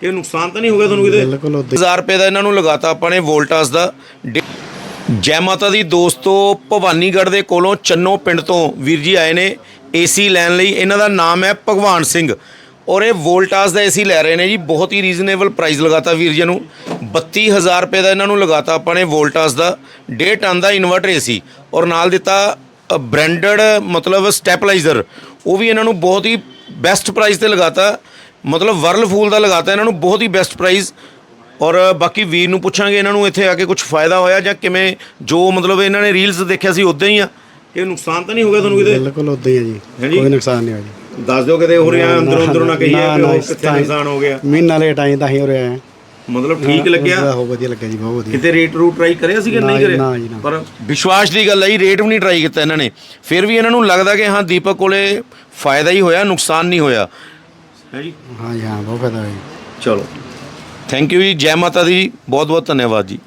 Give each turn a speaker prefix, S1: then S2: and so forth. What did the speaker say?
S1: ਕਿ ਨੁਕਸਾਨ ਤਾਂ ਨਹੀਂ ਹੋ ਗਿਆ ਤੁਹਾਨੂੰ ਕਿਤੇ?
S2: ਬਿਲਕੁਲ ਉਦਾਂ
S1: 1000 ਰੁਪਏ ਦਾ ਇਹਨਾਂ ਨੂੰ ਲਗਾਤਾ ਆਪਾਂ ਨੇ ਵੋਲਟਾਸ ਦਾ। ਡੇ- ਜੈ ਮਾਤਾ ਦੀ ਦੋਸਤੋ ਭਵਾਨੀਗੜ੍ਹ ਦੇ ਕੋਲੋਂ ਚੰਨੋ ਪਿੰਡ ਤੋਂ ਵੀਰ ਜੀ ਆਏ ਨੇ। ਏਸੀ ਲੈਣ ਲਈ ਇਹਨਾਂ ਦਾ ਨਾਮ ਹੈ ਭਗਵਾਨ ਸਿੰਘ। ਔਰ ਇਹ ਵੋਲਟਾਸ ਦਾ ਏਸੀ ਲੈ ਰਹੇ ਨੇ ਜੀ। ਬਹੁਤ ਹੀ ਰੀਜ਼ਨੇਬਲ ਪ੍ਰਾਈਸ ਲਗਾਤਾ ਵੀਰ ਜੀ ਨੂੰ। 32000 ਰੁਪਏ ਦਾ ਇਹਨਾਂ ਨੂੰ ਲਗਾਤਾ ਆਪਾਂ ਨੇ ਵੋਲਟਾਸ ਦਾ। 1.5 ਟਨ ਦਾ ਇਨਵਰਟਰ ਏਸੀ ਔਰ ਨਾਲ ਦਿੱਤਾ ਬ੍ਰਾਂਡਡ ਮਤਲਬ ਸਟੈਪਲਾਈਜ਼ਰ ਉਹ ਵੀ ਇਹਨਾਂ ਨੂੰ ਬਹੁਤ ਹੀ ਬੈਸਟ ਪ੍ਰਾਈਸ ਤੇ ਲਗਾਤਾ। ਮਤਲਬ ਵਰਲਫੂਲ ਦਾ ਲਗਾਤਾ ਇਹਨਾਂ ਨੂੰ ਬਹੁਤ ਹੀ ਬੈਸਟ ਪ੍ਰਾਈਸ ਔਰ ਬਾਕੀ ਵੀਰ ਨੂੰ ਪੁੱਛਾਂਗੇ ਇਹਨਾਂ ਨੂੰ ਇੱਥੇ ਆ ਕੇ ਕੁਝ ਫਾਇਦਾ ਹੋਇਆ ਜਾਂ ਕਿਵੇਂ ਜੋ ਮਤਲਬ ਇਹਨਾਂ ਨੇ ਰੀਲਸ ਦੇਖਿਆ ਸੀ ਉਦਾਂ ਹੀ ਆ। ਇਹ ਨੁਕਸਾਨ ਤਾਂ ਨਹੀਂ ਹੋ ਗਿਆ ਤੁਹਾਨੂੰ ਕਿਤੇ?
S2: ਬਿਲਕੁਲ ਉਦਾਂ ਹੀ ਹੈ ਜੀ।
S1: ਹੈ ਜੀ?
S2: ਕੋਈ ਨੁਕਸਾਨ ਨਹੀਂ ਹੋਇਆ ਜੀ।
S1: ਦੱਸ ਦਿਓ ਕਿਤੇ ਹੋ ਰਿਹਾ ਅੰਦਰੋਂ ਅੰਦਰੋਂ ਨਾ ਕਹੀਏ
S2: ਨਾ,
S1: ਕਿ
S2: ਨਾ,
S1: ਉਹ
S2: ਇਸ
S1: ਕਿੱਥੇ
S2: ਤਰ੍ਹਾਂ ਹੀ।
S1: ਨੁਕਸਾਨ ਹੋ ਗਿਆ।
S2: ਮਹੀਨਾ ਲੇਟ ਆਏ ਤਾਂ ਹੀ ਹੋ ਰਿਹਾ ਹੈ।
S1: ਮਤਲਬ ਠੀਕ ਲੱਗਿਆ?
S2: ਹੋ ਵਧੀਆ ਲੱਗਿਆ ਜੀ ਬਹੁਤ ਵਧੀਆ।
S1: ਕਿਤੇ ਰੇਟ ਰੂ ਟਰਾਈ ਕਰਿਆ ਸੀ ਕਿ ਨਹੀਂ ਕਰਿਆ?
S2: ਨਾ ਜੀ, ਨਾ।
S1: ਪਰ ਵਿਸ਼ਵਾਸ ਦੀ ਗੱਲ ਹੈ ਜੀ ਰੇਟ ਵੀ ਨਹੀਂ ਟਰਾਈ ਕੀਤਾ ਇਹਨਾਂ ਨੇ। ਫਿਰ ਵੀ ਇਹਨਾਂ ਨੂੰ ਲੱਗਦਾ ਕਿ ਹਾਂ ਦੀਪਕ ਕੋਲੇ ਫਾਇਦਾ ਹੀ ਹੋਇਆ ਨੁਕਸਾਨ ਨਹੀਂ ਹੋਇਆ। ਹੈ ਜੀ
S2: ਹਾਂ ਜੀ ਹਾਂ ਬਹੁਤ ਫਾਇਦਾ ਹੋਇਆ ਜੀ
S1: ਚਲੋ ਥੈਂਕ ਯੂ ਜੀ ਜੈ ਮਾਤਾ ਦੀ ਬਹੁਤ ਬਹੁਤ ਧੰਨਵਾਦ ਜੀ